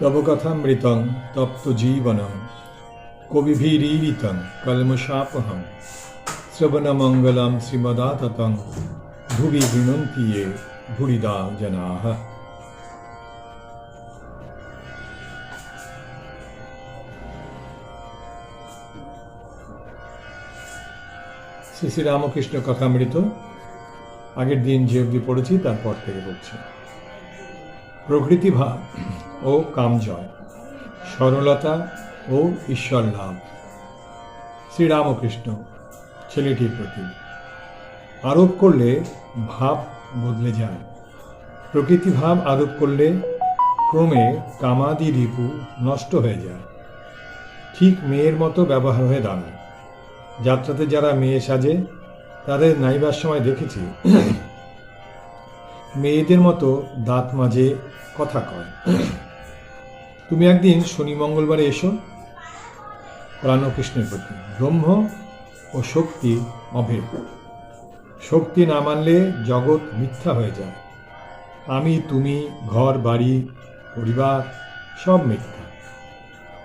তব কথামৃতং তপ্ত জীবনম কবিভিরীরিতং কলমশাপহম। শ্রবণমঙ্গলম শ্রীমদাততং, ভুবি গৃণন্তি ये ভুরিদা জনাः শ্রী শ্রী রামকৃষ্ণ কথামৃত, আগের দিন যে অবধি পড়েছি, তারপর থেকে বলছি প্রকৃতি ভাব ও কামজয়। সরলতা ও ঈশ্বর লাভ শ্রীরামকৃষ্ণ, ছেলেটির প্রতি। আরোপ করলে ভাব বদলে যায়। প্রকৃতি ভাব আরোপ করলে ক্রমে কামাদি রিপু নষ্ট হয়ে যায়। ঠিক মেয়ের মতো ব্যবহার হয়ে দাঁড়ায়। যাত্রাতে যারা মেয়ে সাজে, তাদের নাইবার সময় দেখেছি। মেয়েদের মতো দাঁত মাঝে কথা কয়। তুমি একদিন শনি মঙ্গলবারে এসো। প্রাণকৃষ্ণের প্রতি ব্রহ্ম ও শক্তি অভেদ। শক্তি না মানলে জগৎ মিথ্যা হয়ে যায়। আমি, তুমি, ঘর, বাড়ি, পরিবার সব মিথ্যা।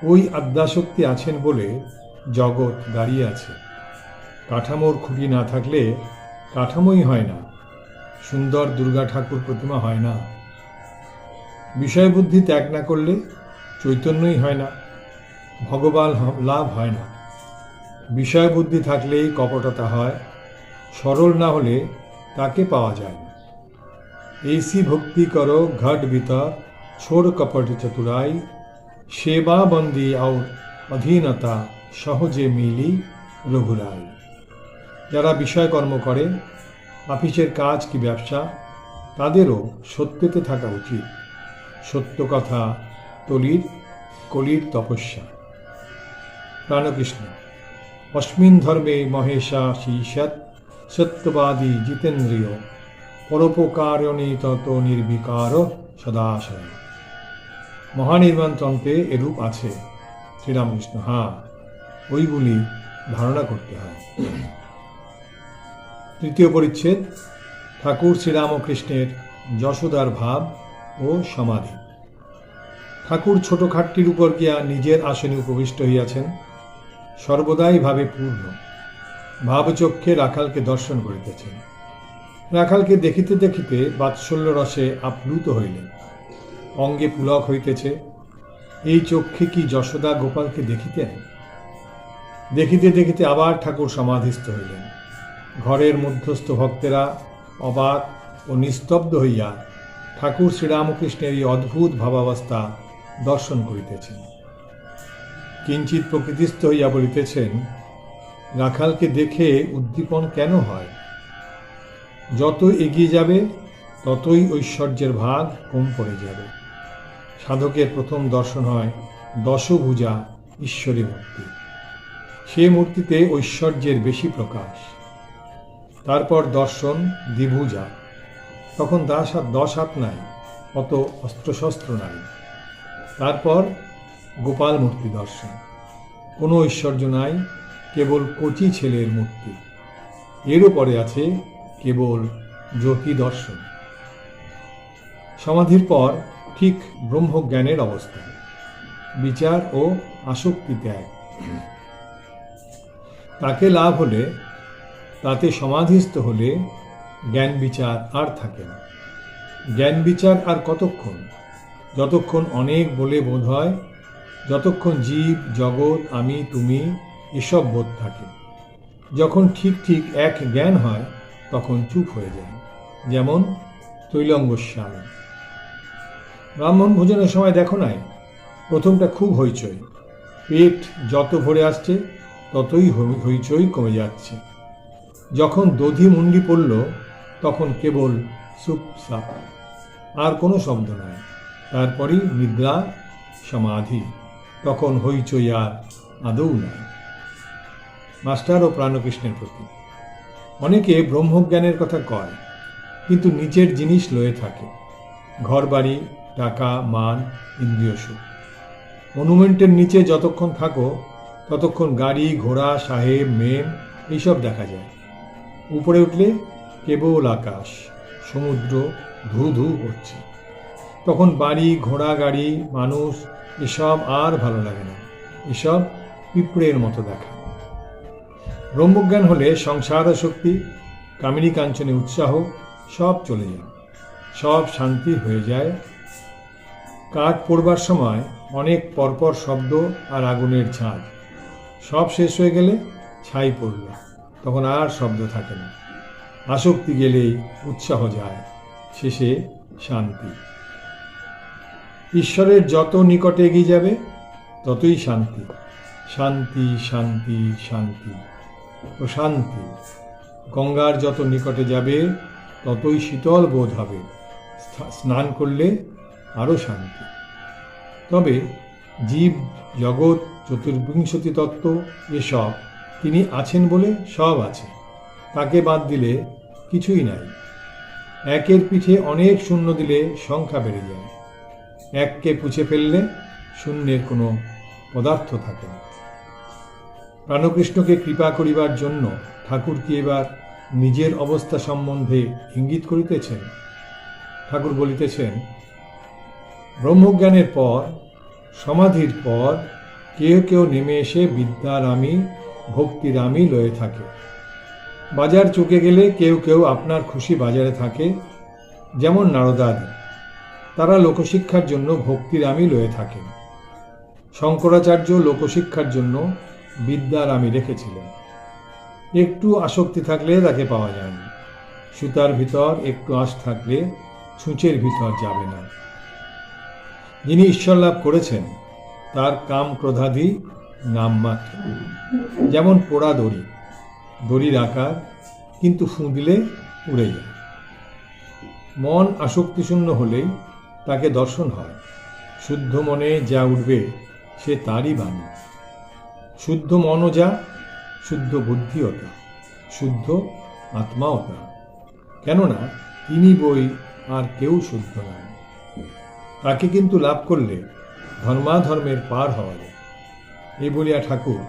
ওই আদ্যাশক্তি আছেন বলে জগৎ দাঁড়িয়ে আছে। কাঠামোর খুঁটি না থাকলে কাঠামোই হয় না। সুন্দর দুর্গা ঠাকুর প্রতিমা হয় না। বিষয় বুদ্ধি ত্যাগ না করলে চৈতন্যই হয় না, ভগবান লাভ হয় না। বিষয় বুদ্ধি থাকলেই কপটতা হয়, সরল না হলে তাকে পাওয়া যায় না। এইসি ভক্তি কর, ঘট বিতর ছোড় কপট চতুরাই, সেবা বন্দি আউর অধীনতা সহজে মিলি রঘুরাই। যারা বিষয় কর্ম করে অফিসের কাজ কি ব্যবসা, তাদেরও সত্যতে থাকা উচিত। সত্য কথা তলির, কলির তপস্যা। প্রাণকৃষ্ণ অস্মিন ধর্মে মহেশা শীষৎ সত্যবাদী জিতেন্দ্রিয়, পরোপকারণী তত নির্বিকার সদাশয়। মহানির্বাণ তন্ত্রে এরূপ আছে, শ্রীরামকৃষ্ণ হ্যাঁ ওইগুলি ধারণা করতে হয়। তৃতীয় পরিচ্ছেদ, ঠাকুর শ্রীরামকৃষ্ণের যশোদার ভাব ও সমাধি। ঠাকুর ছোট খাটটির উপর গিয়া নিজের আসনে উপবিষ্ট হইয়াছেন? সর্বদাই ভাবে পূর্ণ। ভাবচক্ষে রাখালকে দর্শন করিতেছেন। রাখালকে দেখিতে দেখিতে বাৎসল্য রসে আপ্লুত হইলেন। অঙ্গে পুলক হইতেছে, এই চক্ষে কি যশোদা গোপালকে দেখিতেন? দেখিতে দেখিতে আবার ঠাকুর সমাধিস্থ হইলেন। ঘরের মধ্যস্থ ভক্তেরা অবাক ও নিস্তব্ধ হইয়া ঠাকুর শ্রীরামকৃষ্ণের এই অদ্ভুত ভাবাবস্থা দর্শন করিতেছেন। কিঞ্চিত প্রকৃতিস্থ হইয়া বলিতেছেন, রাখালকে দেখে উদ্দীপন কেন হয়? যত এগিয়ে যাবে, ততই ঐশ্বর্যের ভাগ কম পড়ে যাবে। সাধকের প্রথম দর্শন হয় দশভুজা ঈশ্বরী মূর্তি। সে মূর্তিতে ঐশ্বর্যের বেশি প্রকাশ। তারপর দর্শন দ্বিভুজা। তখন দাস দশ হাত নাই, অত অস্ত্রশস্ত্র নাই। তারপর গোপাল মূর্তি দর্শন। কোনো ঐশ্বর্য নাই, কেবল কচি ছেলের মূর্তি। এরও পরে আছে কেবল জ্যোতি দর্শন। সমাধির পর ঠিক ব্রহ্মজ্ঞানের অবস্থা। বিচার ও আসক্তি ত্যাগ। তাকে লাভ হলে, তাতে সমাধিস্থ হলে জ্ঞান বিচার আর থাকে না। জ্ঞান বিচার আর কতক্ষণ? যতক্ষণ অনেক বলে বোধ হয়, যতক্ষণ জীব, জগৎ, আমি, তুমি এসব বোধ থাকে। যখন ঠিক ঠিক এক জ্ঞান হয়, তখন চুপ হয়ে যায়। যেমন তৈলঙ্গ স্বামী। ব্রাহ্মণ ভোজনের সময় দেখো নাই, প্রথমটা খুব হইচই। পেট যত ভরে আসছে, ততই হইচই কমে যাচ্ছে। যখন দধি মুন্ডি পড়ল, তখন কেবল সুপ সাপ আর কোনো শব্দ নাই। তারপরই নিদ্রা, সমাধি, তখন হইচই আর আদৌ নাই। মাস্টার ও প্রাণকৃষ্ণের প্রতি। অনেকে ব্রহ্মজ্ঞানের কথা কয়, কিন্তু নিচের জিনিস লয়ে থাকে। ঘরবাড়ি, টাকা, মান, ইন্দ্রিয় সুখ। মনুমেন্টের নিচে যতক্ষণ থাকো, ততক্ষণ গাড়ি, ঘোড়া, সাহেব, মেম, এইসব দেখা যায়। উপরে উঠলে কেবল আকাশ, সমুদ্র ধু ধু করছে তখন বাড়ি, ঘোড়া, গাড়ি, মানুষ, এসব আর ভালো লাগে না। এসব পিঁপড়ের মতো দেখা। ব্রহ্মজ্ঞান হলে সংসার শক্তি, কামিনী কাঞ্চনে উৎসাহ, সব চলে যায়। সব শান্তি হয়ে যায়। কাঠ পড়বার সময় অনেক পরপর শব্দ আর আগুনের ঝাঁজ সব শেষ হয়ে গেলে ছাই পড়ল। তখন আর শব্দ থাকে না। আসক্তি গেলেই উৎসাহ যায়। শেষে শান্তি। ঈশ্বরের যত নিকটে এগিয়ে যাবে, ততই শান্তি। শান্তি শান্তি শান্তি ও শান্তি। গঙ্গার যত নিকটে যাবে, ততই শীতল বোধ হবে। স্নান করলে আরও শান্তি। তবে জীব, জগৎ, চতুর্বিংশতি তত্ত্ব এসব তিনি আছেন বলে সব আছে। তাকে বাদ দিলে কিছুই নাই। একের পিঠে অনেক শূন্য দিলে সংখ্যা বেড়ে যায়। এককে পুছে ফেললে শূন্যের কোনো পদার্থ থাকে না। প্রাণকৃষ্ণকে কৃপা করিবার জন্য ঠাকুর এবার নিজের অবস্থা সম্বন্ধে ইঙ্গিত করিতেছেন। ঠাকুর বলিতেছেন, ব্রহ্মজ্ঞানের পর, সমাধির পর কেউ কেউ নেমে এসে বিদ্যার আমি, ভক্তির আমি লয়ে থাকে। বাজার চুকে গেলে কেউ কেউ আপনার খুশি বাজারে থাকে, যেমন নারদাদি। তারা লোকশিক্ষার জন্য ভক্তির আমি লয়ে থাকেন। শঙ্করাচার্য লোকশিক্ষার জন্য বিদ্যার আমি রেখেছিলেন। একটু আসক্তি থাকলে তাকে পাওয়া যায় না সুতার ভিতর একটু আশ থাকলে ছুঁচের ভিতর যাবে না। যিনি ঈশ্বর লাভ করেছেন, তার কাম ক্রোধাদি নামমাত্র। যেমন পোড়া দড়ি, দড়ির আকার কিন্তু ফুঁ দিলে উড়ে যায়। মন আসক্তিশূন্য হলেই তাকে দর্শন হয়। শুদ্ধ মনে যা উঠবে, সে তারই বাণী। শুদ্ধ মনও যা, শুদ্ধ বুদ্ধিও তা। শুদ্ধ আত্মাও তা। কেননা, তিনি বই আর কেউ শুদ্ধ নয় তাকে কিন্তু লাভ করলে ধর্মাধর্মের পার হওয়া যায়। এই বলিয়া ঠাকুর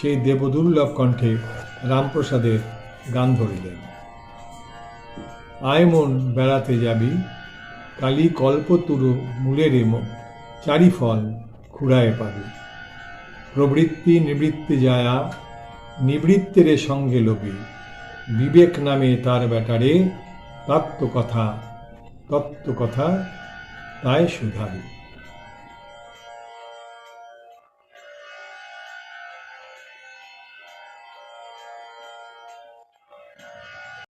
সেই দেবদুর্লভ কণ্ঠে রামপ্রসাদের গান ধরিলেন। আয় মন বেড়াতে যাবি কালি কল্পতুরু মূলে রেম চারি ফল খুড়ায় পাবে। প্রবৃত্তি নিবৃত্তি যায়া, নিবৃত্তের সঙ্গে লোকে বিবেক নামে তার ব্যাটারে তত্ত্ব কথা তত্ত্ব কথা তাই শুধাবি।